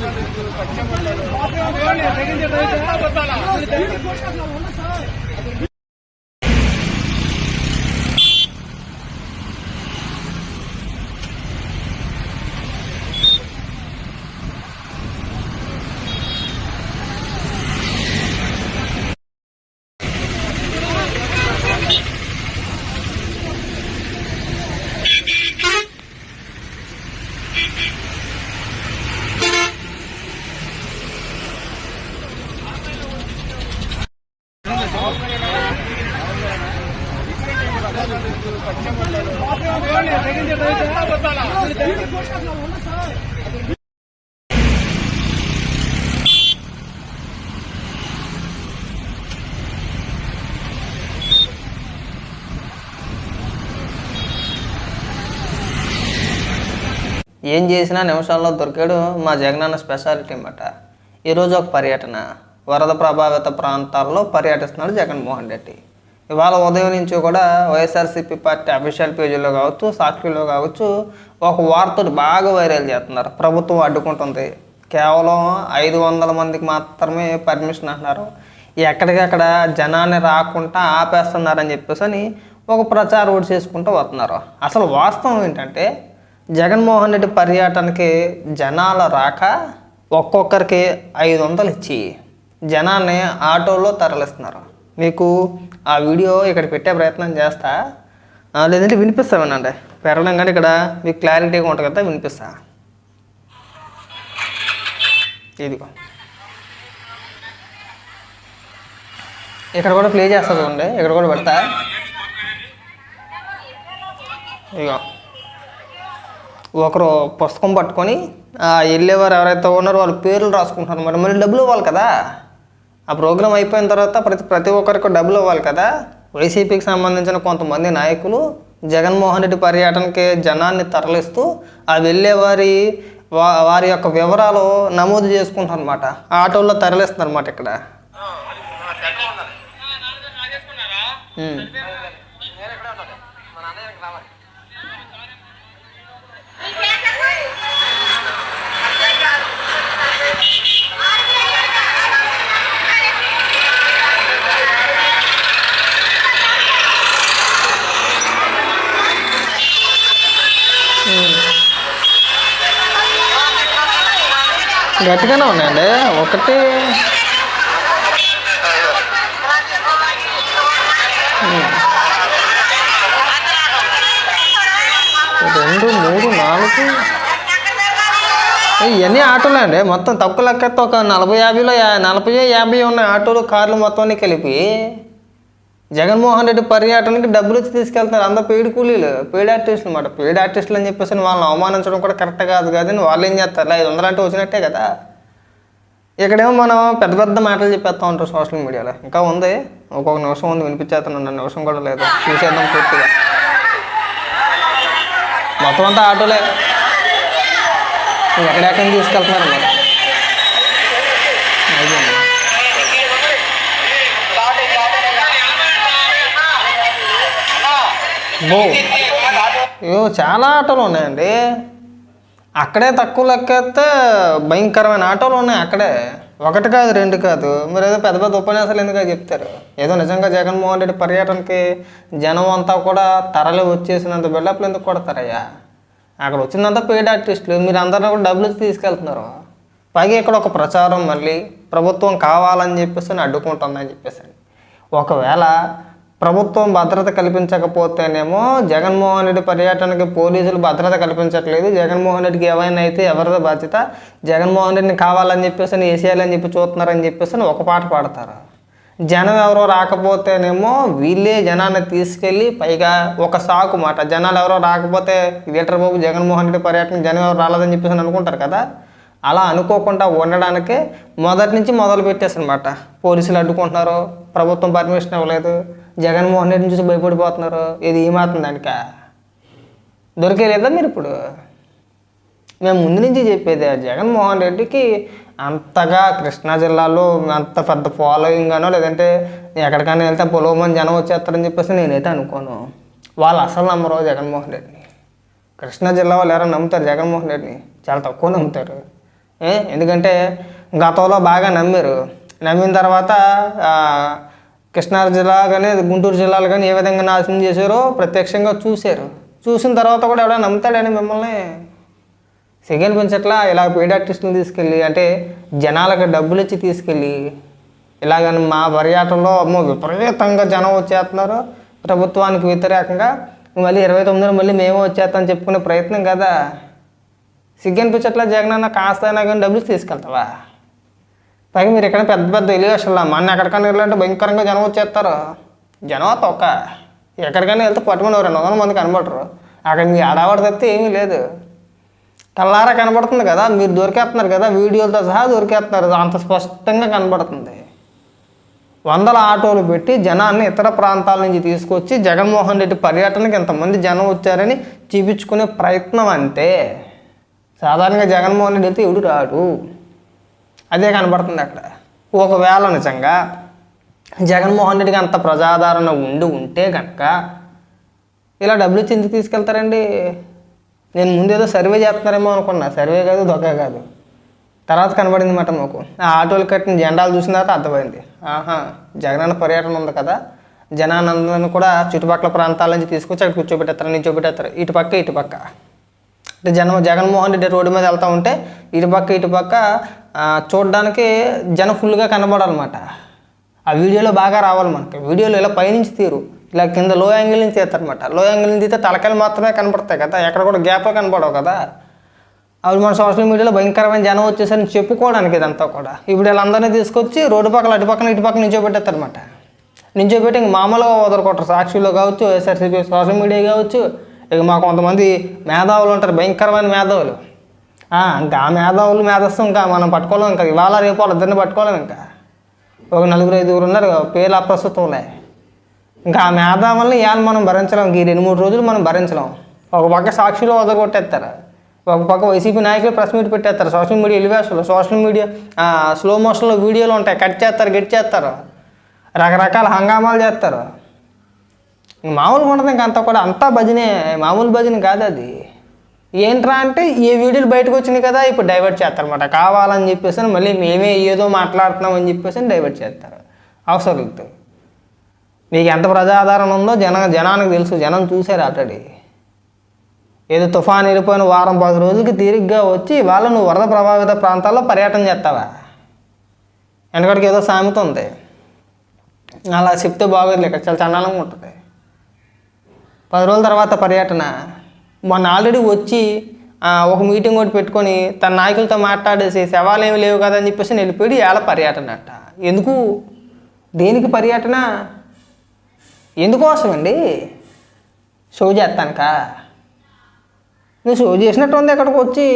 చెప్పండి. ఏం చేసినా నిమిషాల్లో దొరికాడు మా జగనన్న స్పెషాలిటీ అన్నమాట. ఈరోజు ఒక పర్యటన. వరద ప్రభావిత ప్రాంతాల్లో పర్యటిస్తున్నాడు జగన్మోహన్ రెడ్డి. ఇవాళ ఉదయం నుంచి కూడా వైఎస్ఆర్సీపీ పార్టీ అఫీషియల్ పేజీలో కావచ్చు సాక్షిలో కావచ్చు ఒక వార్తను బాగా వైరల్ చేస్తున్నారు. ప్రభుత్వం అడ్డుకుంటుంది. కేవలం ఐదు వందల మందికి మాత్రమే పర్మిషన్ అంటున్నారు. ఎక్కడికక్కడ జనాన్ని రాకుండా ఆపేస్తున్నారని చెప్పేసి అని ఒక ప్రచారం చేసుకుంటూ వస్తున్నారు. అసలు వాస్తవం ఏంటంటే జగన్మోహన్ రెడ్డి పర్యటనకి జనాల రాక ఒక్కొక్కరికి ఐదు వందలు ఇచ్చి జనాన్ని ఆటోలో తరలిస్తున్నారు. మీకు ఆ వీడియో ఇక్కడ పెట్టే ప్రయత్నం చేస్తా. లేదంటే వినిపిస్తా వినండి. పెరగడం కానీ ఇక్కడ మీకు క్లారిటీగా ఉంటుంది కదా వినిపిస్తా. ఇదిగో. ఇక్కడ కూడా ప్లే చేస్తా చూడండి. ఇక్కడ కూడా పెడతా. ఇదిగో. ఒకరు పుస్తకం పట్టుకొని వెళ్ళేవారు ఎవరైతే ఉన్నారో వాళ్ళ పేర్లు రాసుకుంటున్నారు మరి మళ్ళీ డబ్బులు ఇవ్వాలి కదా? ఆ ప్రోగ్రామ్ అయిపోయిన తర్వాత ప్రతి ప్రతి ఒక్కరికి డబ్బులు ఇవ్వాలి కదా? వైసీపీకి సంబంధించిన కొంతమంది నాయకులు జగన్మోహన్ రెడ్డి పర్యటనకి జనాన్ని తరలిస్తూ ఆ వెళ్ళేవారి వా వారి యొక్క వివరాలు నమోదు చేసుకుంటారు అనమాట ఆటోల్లో తరలిస్తున్నారు అనమాట ఇక్కడ. గట్టిగానే ఉన్నాయండి. ఒకటి. రెండు మూడు నాలుగు. ఇవన్నీ ఆటోలే అండి మొత్తం తక్కువ లెక్కతో ఒక నలభై యాభైలో నలభై యాభై ఉన్న ఆటోలు కార్లు మొత్తాన్ని కలిపి జగన్మోహన్ రెడ్డి పర్యటనకి డబ్బులు ఇచ్చి తీసుకెళ్తున్నారు. అందరు పెయిడ్ కూలీలు పెయిడ్ ఆర్టిస్టులు అనమాట పెయిడ్ ఆర్టిస్టులు అని చెప్పేసి వాళ్ళని అవమానించడం కూడా కరెక్ట్ కాదు కానీ వాళ్ళు ఏం చేస్తారు? ఐదు వందలు అంటే వచ్చినట్టే కదా. ఇక్కడేమో మనం పెద్ద పెద్ద మాటలు చెప్పేస్తా ఉంటాం సోషల్ మీడియాలో. ఇంకా ఉంది. ఒక్కొక్క నిమిషం ఉంది వినిపించేస్తున్నాను నిమిషం కూడా లేదు. చూసేద్దాం పూర్తిగా. మొత్తం అంతా ఆటోలే. ఎక్కడెక్కడికి తీసుకెళ్తున్నారు మరి? అయిపోయింది. బో ఇవో చాలా ఆటోలు ఉన్నాయండి. అక్కడే తక్కువ లెక్కేస్తే భయంకరమైన ఆటోలు ఉన్నాయి అక్కడే. ఒకటి కాదు రెండు కాదు. మీరు ఏదో పెద్ద పెద్ద ఉపన్యాసాలు ఎందుకు చెప్తారు. ఏదో నిజంగా జగన్మోహన్ రెడ్డి పర్యటనకి జనం అంతా కూడా తరలి వచ్చేసినంత బిల్డప్లు ఎందుకు కొడతారయ్యా? అక్కడ వచ్చిందంతా పెయిడ్ ఆర్టిస్టులు మీరు అందరిని కూడా డబ్బులు తీసుకెళ్తున్నారు. పైగా ఇక్కడ ఒక ప్రచారం మళ్ళీ ప్రభుత్వం కావాలని చెప్పేసి అని అడ్డుకుంటుందని చెప్పేసి ఒకవేళ ప్రభుత్వం భద్రత కల్పించకపోతేనేమో జగన్మోహన్ రెడ్డి పర్యటనకి పోలీసులు భద్రత కల్పించట్లేదు. జగన్మోహన్ రెడ్డికి ఏమైనా అయితే ఎవరిదో బాధ్యత జగన్మోహన్ రెడ్డిని కావాలని చెప్పేసి అని వేసేయాలని చెప్పి చూస్తున్నారని చెప్పేసి ఒక పాట పాడతారు జనం ఎవరో రాకపోతేనేమో వీళ్ళే జనాన్ని తీసుకెళ్ళి పైగా ఒక సాకు మాట. జనాలు ఎవరో రాకపోతే లీటర్ బాబు జగన్మోహన్ రెడ్డి పర్యటన జనం ఎవరు రాలేదని చెప్పేసి అనుకుంటారు కదా? అలా అనుకోకుండా ఉండడానికే మొదటి నుంచి మొదలు పెట్టేసనమాట పోలీసులు అడ్డుకుంటున్నారు ప్రభుత్వం పర్మిషన్ ఇవ్వలేదు జగన్మోహన్ రెడ్డిని చూసి భయపడిపోతున్నారు. ఇది ఏమాత్రం దానిక? దొరికేలేదా మీరు ఇప్పుడు? మేము ముందు నుంచి చెప్పేది జగన్మోహన్ రెడ్డికి అంతగా కృష్ణా జిల్లాలో అంత పెద్ద ఫాలోయింగ్ అనో లేదంటే ఎక్కడికైనా వెళ్తే పొలవమని జనం వచ్చేస్తారని చెప్పేసి నేనైతే అనుకోను. వాళ్ళు అసలు నమ్మరు జగన్మోహన్ రెడ్డిని. కృష్ణా జిల్లా వాళ్ళు ఎవరైనా నమ్ముతారు జగన్మోహన్ రెడ్డిని? చాలా తక్కువ నమ్ముతారు. ఏ? ఎందుకంటే గతంలో బాగా నమ్మారు. నమ్మిన తర్వాత కృష్ణా జిల్లా కానీ గుంటూరు జిల్లాలు కానీ ఏ విధంగా నాశనం చేశారో ప్రత్యక్షంగా చూశారు. చూసిన తర్వాత కూడా ఎవడైనా నమ్ముతాడని మిమ్మల్ని? సిగ్గని పెంచట్లా ఇలా పెయిడ్ ఆర్టిస్టులు తీసుకెళ్ళి అంటే జనాలకు డబ్బులు ఇచ్చి తీసుకెళ్ళి ఇలాగని మా పర్యాటనలో అమ్మో విపరీతంగా జనం వచ్చేస్తున్నారు. ప్రభుత్వానికి వ్యతిరేకంగా మళ్ళీ ఇరవై తొమ్మిదిలో మళ్ళీ మేము వచ్చేస్తామని చెప్పుకునే ప్రయత్నం కదా. సిగ్గనిపించట్లా జగన్ అన్న కాస్త అయినా కానీ డబ్బులు తీసుకెళ్తావా? పైగా మీరు ఇక్కడ పెద్ద పెద్ద ఎలివేషన్లా మన ఎక్కడికైనా వెళ్ళాలంటే భయంకరంగా జనం వచ్చేస్తారు. జనం తొక్క. ఎక్కడికైనా వెళ్తే పట్టుకుని రెండు వందల మంది కనబడరు. అక్కడ మీ ఆడవాడు తప్పితే ఏమీ లేదు. తెల్లారా కనబడుతుంది కదా మీరు దొరికేస్తున్నారు కదా వీడియోలతో సహా దొరికేస్తున్నారు. అంత స్పష్టంగా కనబడుతుంది. వందల ఆటోలు పెట్టి జనాన్ని ఇతర ప్రాంతాల నుంచి తీసుకొచ్చి జగన్మోహన్ రెడ్డి పర్యటనకి ఇంతమంది జనం వచ్చారని చూపించుకునే ప్రయత్నం అంతే సాధారణంగా జగన్మోహన్ రెడ్డి అయితే ఎవడు రాడు. అదే కనబడుతుంది అక్కడ. ఒకవేళ నిజంగా జగన్మోహన్ రెడ్డికి అంత ప్రజాదరణ ఉండి ఉంటే కనుక ఇలా డబ్బులు ఇచ్చి ఎందుకు తీసుకెళ్తారండి? నేను ముందేదో సర్వే చేస్తున్నారేమో అనుకున్నా. సర్వే కాదు దొక్క కాదు. తర్వాత కనబడింది మాట మాకు. ఆ ఆటోలు కట్టిన జెండాలు చూసిన తర్వాత అర్థమైంది. ఆహా జగనన్న పర్యటన ఉంది కదా. జనానందరిని కూడా చుట్టుపక్కల ప్రాంతాల నుంచి తీసుకొచ్చి అక్కడ కూర్చోబెట్టేస్తారు నిల్చోబెట్టేస్తారు. ఇటు పక్క ఇటు పక్క. అంటే జన జగన్మోహన్ రెడ్డి రోడ్డు మీద వెళ్తూ ఉంటే ఇటు పక్క ఇటు పక్క చూడడానికి జనం ఫుల్గా కనబడాలన్నమాట. ఆ వీడియోలో బాగా రావాలి మనకి. వీడియోలో ఇలా పైనుంచి తీరు. ఇలా కింద లో యాంగిల్ నుంచి తీస్తారనమాట లో యాంగిల్ నుంచి తీస్తే తలకాయలు మాత్రమే కనపడతాయి కదా ఎక్కడ కూడా గ్యాప్లో కనపడవు కదా. అప్పుడు మన సోషల్ మీడియాలో భయంకరమైన జనం వచ్చేసరికి చెప్పుకోవడానికి ఇదంతా కూడా. ఇప్పుడు వీళ్ళందరినీ తీసుకొచ్చి రోడ్డు పక్కన అటు పక్కన ఇటు పక్కన నించోబెట్టేస్తారనమాట నించోబెట్టి ఇంక మామూలుగా వదలకొట్టరు సాక్షిలో కావచ్చు ఎస్ఆర్సీపీ సోషల్ మీడియా కావచ్చు. ఇక మా కొంతమంది మేధావులు ఉంటారు భయంకరమైన మేధావులు. ఇంకా ఆ మేధావులు మేధస్సు ఇంకా మనం పట్టుకోలేం ఇంకా ఇవాళ రేపు వాళ్ళిద్దరిని పట్టుకోలేం ఇంకా. ఒక నలుగురు ఐదుగురు ఉన్నారు పేర్లు ఉన్నాయి ఇంకా ఆ మేధావుల్ని ఇవాళ మనం భరించలేం. ఈ రెండు మూడు రోజులు మనం భరించలేం. ఒక పక్క సాక్షిలో వదలగొట్టేస్తారు. ఒక పక్క వైసీపీ నాయకులు ప్రెస్ మీట్ పెట్టేస్తారు. సోషల్ మీడియా ఎలివేషన్లు సోషల్ మీడియా స్లో మోషన్లో వీడియోలు ఉంటాయి. కట్ చేస్తారు గెట్ చేస్తారు. రకరకాల హంగామాలు చేస్తారు. మామూలుగా ఉండదు. ఇంకా అంతా కూడా అంతా భజనే మామూలు భజన కాదు అది. ఏంట్రా అంటే ఏ వీడియోలు బయటకు వచ్చినాయి కదా ఇప్పుడు డైవర్ట్ చేస్తారన్నమాట. కావాలని చెప్పేసి మళ్ళీ మేమే ఏదో మాట్లాడుతున్నాం అని చెప్పేసి డైవర్ట్ చేస్తారు. అవసరం నీకు ఎంత ప్రజాదరణ ఉందో జన జనానికి తెలుసు జనం చూశారు ఆల్రెడీ. ఏదో తుఫాన్ వెళ్ళిపోయిన వారం పది రోజులకి తీరిగ్గా వచ్చి వాళ్ళ నువ్వు వరద ప్రభావిత ప్రాంతాల్లో పర్యటన చేస్తావా? వెనకడికి ఏదో సామెత ఉంది. అలా చెప్తే బాగోదు ఇక్కడ చాలా చండాలంగా ఉంటుంది. పది రోజుల తర్వాత పర్యటన. మొన్న ఆల్రెడీ వచ్చి ఒక మీటింగ్ ఒకటి పెట్టుకొని తన నాయకులతో మాట్లాడేసి శవాలు ఏమి లేవు కదా అని చెప్పేసి వెళ్ళిపోయి ఏళ్ళ పర్యటన అట్ట ఎందుకు? దేనికి పర్యటన? ఎందుకోసం అండి షో చేస్తానుక? నువ్వు షో చేసినట్టు ఉంది ఇక్కడికి వచ్చి